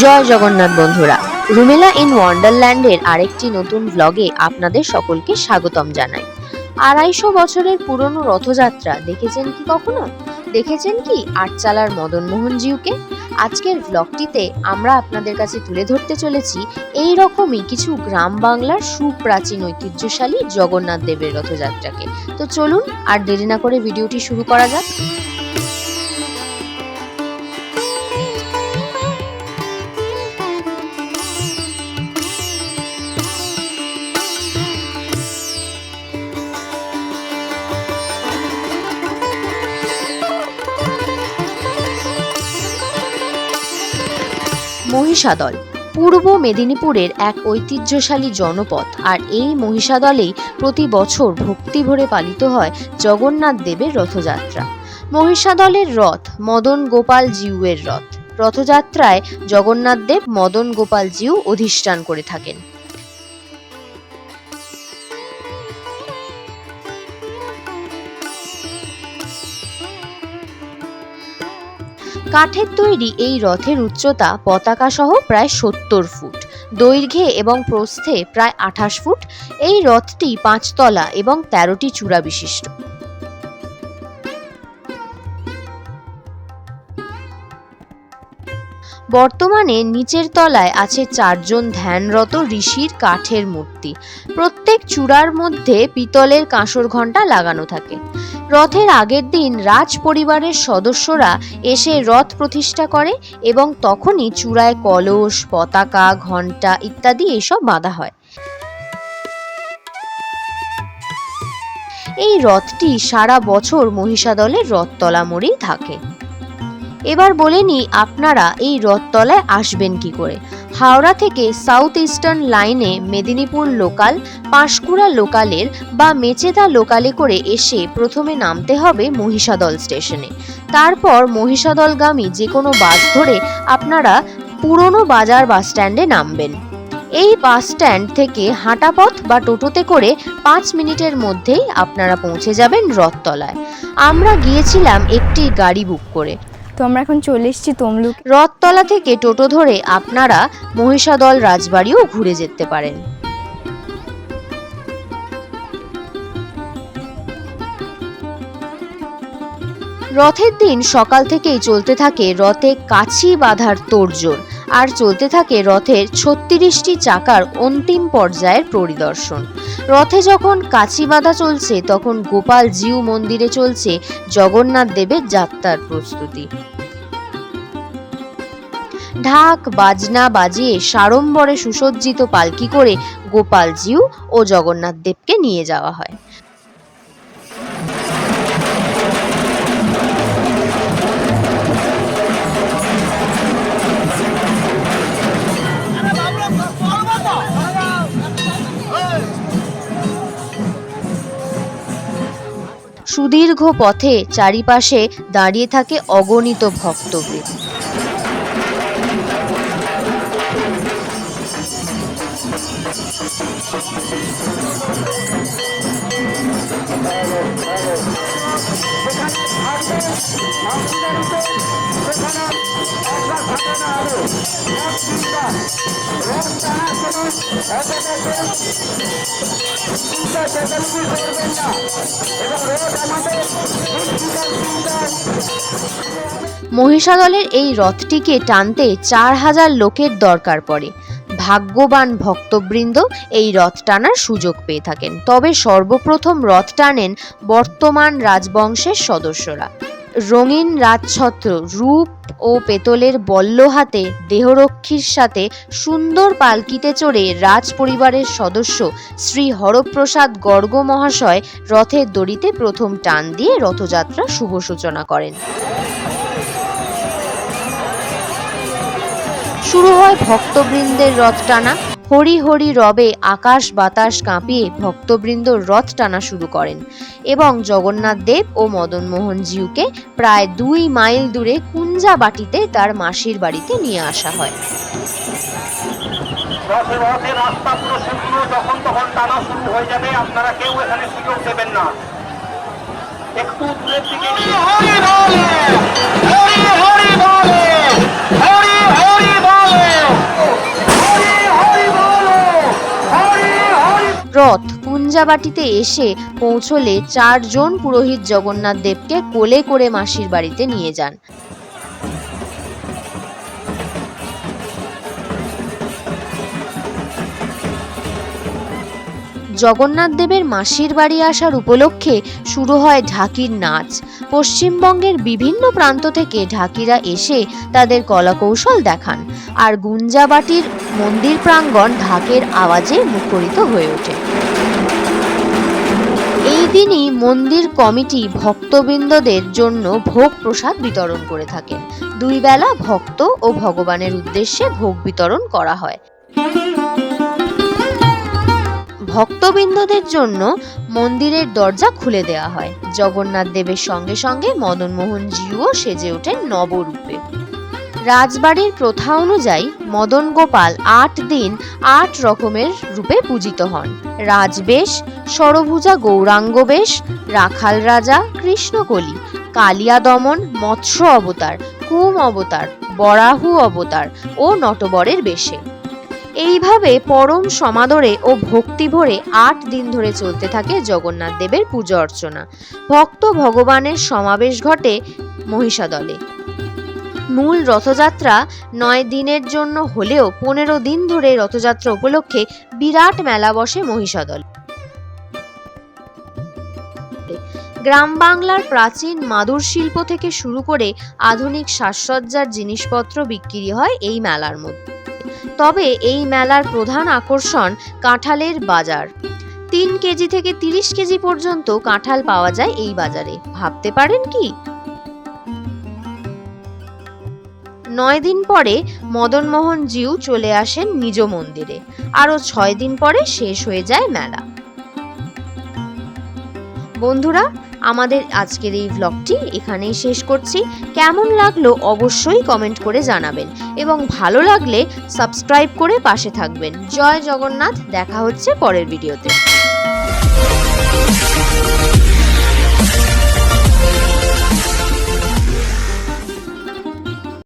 জয় জগন্নাথ বন্ধুরা, রুমেলা ইন ওয়ান্ডারল্যান্ডের আরেকটি নতুন ব্লগে আপনাদের সকলকে স্বাগতম জানাই। আড়াইশো বছরের পুরনো রথযাত্রা, দেখেছেন কি কখনো? দেখেছেন কি আটচালার মদন মোহনজিউকে আজকের ব্লগটিতে আমরা আপনাদের কাছে তুলে ধরতে চলেছি এই রকমই কিছু গ্রাম বাংলার সুপ্রাচীন ঐতিহ্যশালী জগন্নাথ দেবের রথযাত্রাকে। তো চলুন আর দেরি না করে ভিডিওটি শুরু করা যাক। মহিষাদল। পূর্ব মেদিনীপুরের এক ঐতিহ্যশালী জনপদ। আর এই মহিষাদলেই প্রতি বছর ভক্তি ভরে পালিত হয় জগন্নাথ দেবের রথযাত্রা। মহিষাদলের রথ মদন গোপাল জিউয়ের রথ। রথযাত্রায় জগন্নাথ দেব মদন গোপাল জিউ অধিষ্ঠান করে থাকেন। কাঠের তৈরি এই রথের উচ্চতা পতাকা সহ প্রায় সত্তর ফুট। দৈর্ঘ্যে এবং প্রস্থে প্রায় আঠাশ ফুট। এই রথটি পাঁচতলা এবং তেরোটি চূড়া বিশিষ্ট। বর্তমানে নিচের তলায় আছে চারজন ধ্যানরত ঋষির কাঠের মূর্তি। প্রত্যেক চূড়ার মধ্যে পিতলের কাঁসর ঘণ্টা লাগানো থাকে। রথের আগের দিন রাজ পরিবারের সদস্যরা এসে রথ প্রতিষ্ঠা করে এবং তখনই চূড়ায় কলস, পতাকা, ঘণ্টা ইত্যাদি এসব বাঁধা হয়। এই রথটি সারা বছর মহিষাদলের রথতলা মোড়েই থাকে। এবার বলে নিই আপনারা এই রথতলায় আসবেন কি করে। হাওড়া থেকে সাউথ ইস্টার্ন লাইনে মেদিনীপুর লোকাল পাঁশকুড়া লোকালের বা মেচেদা লোকালে করে এসে প্রথমে নামতে হবে মহিষাদল স্টেশনে। তারপর মহিষাদলগামী যে কোনো বাস ধরে আপনারা পুরনো বাজার বাস স্ট্যান্ডে নামবেন। এই বাস স্ট্যান্ড থেকে হাঁটাপথ বা টোটোতে করে পাঁচ মিনিটের মধ্যেই আপনারা পৌঁছে যাবেন রথতলায়। আমরা গিয়েছিলাম একটি গাড়ি বুক করে। তো আমরা এখন চলে এসেছি তমলুক রথতলা থেকে টোটো ধরে আপনারা মহিষাদল রাজবাড়িও ঘুরে যেতে পারেন। রথের দিন সকাল থেকেই চলতে থাকে রথে কাছি বাঁধার তোড়জোড়। আর চলতে থাকে রথের ছত্রিশটি চাকার অন্তিম পর্যায়ের পরিদর্শন। রথে যখন কাছি বাঁধা চলছে, তখন গোপাল জিউ মন্দিরে চলছে জগন্নাথ দেবের যাত্রার প্রস্তুতি। ঢাক, বাজনা বাজিয়ে সাড়ম্বরে সুসজ্জিত পালকি করে গোপাল জিউ ও জগন্নাথ দেবকে নিয়ে যাওয়া হয়। সুদীর্ঘ পথে চারিপাশে দাঁড়িয়ে থাকে অগণিত ভক্তবৃন্দ। মহিষাদলের এই রথটিকে টানতে চার হাজার লোকের দরকার পড়ে। ভাগ্যবান ভক্তবৃন্দ এই রথ টানার সুযোগ পেয়ে থাকেন। তবে সর্বপ্রথম রথ টানেন বর্তমান রাজবংশের সদস্যরা। রঙিন রাজছত্র, রূপ ও পেতলের বল্ল হাতে দেহরক্ষীর সাথে সুন্দর পালকিতে চড়ে রাজ পরিবারের সদস্য শ্রী হরপ্রসাদ গর্গ মহাশয় রথের দড়িতে প্রথম টান দিয়ে রথযাত্রা শুভ সূচনা করেন। শুরু হয় ভক্তবৃন্দের রথ টানা। হরি হরি রবে আকাশ বাতাস কাঁপিয়ে ভক্তবৃন্দ রথ টানা শুরু করেন এবং জগন্নাথ দেব ও মদন মোহন জিউকে প্রায় দুই মাইল দূরে কুঞ্জা বাটিতে তার মাসির বাড়িতে নিয়ে আসা হয়। রথে রথে রাস্তা পুরো যখন তখন টানা শুরু হয়ে যাবে আপনারা কেউ এখানে সুযোগ দেবেন না। একটু দূরের দিকে রথ কুঞ্জাবাটিতে এসে পৌঁছলে চারজন পুরোহিত জগন্নাথ দেবকে কোলে করে মাসির বাড়িতে নিয়ে যান। জগন্নাথ দেবের মাসির বাড়ি আসার উপলক্ষে শুরু হয় ঢাকির নাচ। পশ্চিমবঙ্গের বিভিন্ন প্রান্ত থেকে ঢাকিরা এসে তাদের কলাকৌশল দেখান। আর গুঞ্জাবাটির মন্দির প্রাঙ্গণ ঢাকের আওয়াজে মুখরিত হয়ে ওঠে। এই দিনই মন্দির কমিটি ভক্তবৃন্দদের জন্য ভোগ প্রসাদ বিতরণ করে থাকেন দুই বেলা ভক্ত ও ভগবানের উদ্দেশ্যে ভোগ বিতরণ করা হয়। ভক্তবৃন্দদের জন্য মন্দিরের দরজা খুলে দেওয়া হয়। জগন্নাথ দেবের সঙ্গে সঙ্গে মদন মোহন জিউও সেজে ওঠেন নবরূপে। রাজবাড়ির প্রথা অনুযায়ী মদন গোপাল আট দিন আট রকমের রূপে পূজিত হন। রাজবেশ সরভুজা গৌরাঙ্গ বেশ, রাখাল রাজা, কৃষ্ণকলি, কালিয়া দমন, মৎস্য অবতার, কুম অবতার, বরাহু অবতার ও নটবরের বেশে। এইভাবে পরম সমাদরে ও ভক্তি ভরে আট দিন ধরে চলতে থাকে জগন্নাথ দেবের পুজো অর্চনা। ভক্ত ভগবানের সমাবেশ ঘটে মহিষাদলে। মূল রথযাত্রা নয় দিনের জন্য হলেও পনেরো দিন ধরে রথযাত্রা উপলক্ষে বিরাট মেলা বসে মহিষাদল। গ্রাম বাংলার প্রাচীন মাদুর শিল্প থেকে শুরু করে আধুনিক সাজসজ্জার জিনিসপত্র বিক্রি হয় এই মেলার মধ্যে। তবে এই মেলার প্রধান আকর্ষণ কাঁঠালের বাজার। তিন কেজি থেকে তিরিশ কেজি পর্যন্ত কাঁঠাল পাওয়া যায় এই বাজারে। ভাবতে পারেন কি? নয় দিন পরে মদনমোহন জিউ চলে আসেন নিজ মন্দিরে। আরও ছয় দিন পরে শেষ হয়ে যায় মেলা। বন্ধুরা আমাদের আজকের এই ভ্লগটি এখানেই শেষ করছি। কেমন লাগল অবশ্যই কমেন্ট করে জানাবেন এবং ভালো লাগলে সাবস্ক্রাইব করে পাশে থাকবেন। জয় জগন্নাথ, দেখা হচ্ছে পরের ভিডিওতে